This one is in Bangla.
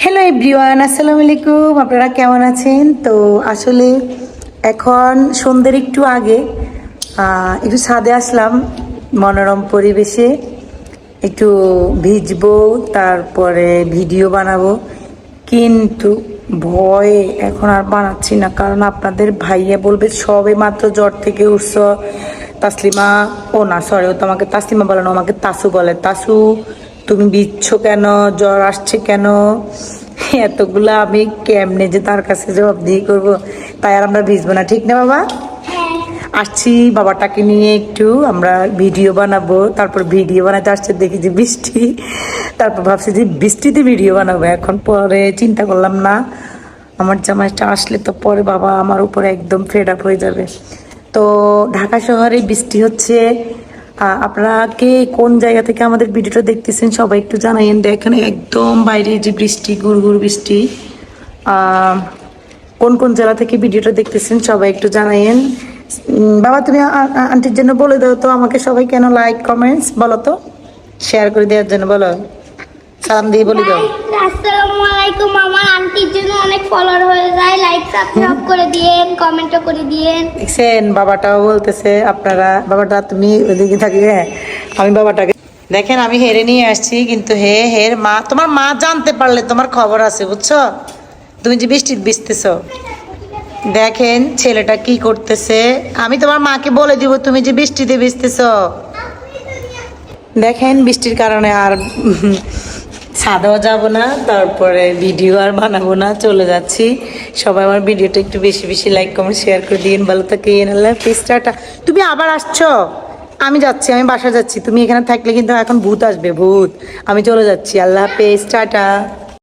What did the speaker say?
হ্যালো এভরিওয়ান আসসালামু আলাইকুম আপনারা কেমন আছেন তো আসলে এখন সন্ধ্যের একটু আগে একটু ছাদে আসলাম মনোরম পরিবেশে একটু ভিজবো তারপরে ভিডিও বানাবো কিন্তু ভয়ে এখন আর বানাচ্ছি না কারণ আপনাদের ভাইয়া বলবে সবে মাত্র জ্বর থেকে উঠছ তাসলিমা ও না সরি ও তো আমাকে তাসলিমা বলে না আমাকে তাসু বলে তাসু তুমি বিচ্ছ কেন? জ্বর আসছে কেন? এতগুলো আমি কেমনে যে তার কাছে জবাব দিয়ে করব? তাই আর আমরা ভিজবো না ঠিক না বাবা? আসছি বাবাটাকে নিয়ে একটু আমরা ভিডিও বানাবো। তারপর ভিডিও বানাতে আসছে দেখি যে বৃষ্টি। তারপর ভাবছি যে বৃষ্টিতে ভিডিও বানাবো এখন পরে চিন্তা করলাম না। আমার জামাইটা আসলে তো পরে বাবা আমার উপরে একদম ফেড আপ হয়ে যাবে। তো ঢাকা শহরে বৃষ্টি হচ্ছে আহ, আপনারা কে কোন জায়গা থেকে আমাদের ভিডিওটা দেখতেছেন সবাই একটু জানাইন দেখেন একদম বাইরে যে বৃষ্টি গুড় বৃষ্টি কোন কোন জেলা থেকে ভিডিওটা দেখতেছেন সবাই একটু জানাইন বাবা তুমি আন্টির জন্য বলে দাও তো আমাকে সবাই কেন লাইক কমেন্টস বলো তো? শেয়ার করে দেওয়ার জন্য বলো। সালাম দিয়ে বলে দাও। আসসালামু আলাইকুম। আমার আন্টির জন্য অনেক ফলোয়ার হয়ে যায়। লাইক সাবস্ক্রাইব করে দিয়েন কমেন্টও করে দিয়েন। দেখছেন বাবাটাও বলতেছে আপনারা বাবাটা তুমি ওদিকে থাকি হ্যাঁ আমি বাবাটাকে দেখেন আমি হেরে নিয়ে আসছি কিন্তু হে হের মা তোমার মা জানতে পারলে তোমার খবর আছে বুঝছ? তুমি যে বৃষ্টি ভিজতেছ। দেখেন ছেলেটা কি করতেছে? আমি তোমার মাকে বলে দিব তুমি যে বৃষ্টিতে ভিজতেছ। দেখেন বৃষ্টির কারণে আর ছাদেও যাব না, তারপরে ভিডিও আর বানাবো না, চলে যাচ্ছি। সবাই আমার ভিডিওটা একটু বেশি বেশি লাইক কমেন্ট শেয়ার করে দিন ভালো থাকে পেস্টাটা তুমি আবার আসছো? আমি যাচ্ছি, আমি বাসা যাচ্ছি। তুমি এখানে থাকলে কিন্তু এখন ভূত আসবে, ভূত। আমি চলে যাচ্ছি, আল্লাহ হাফেজ, টাটা।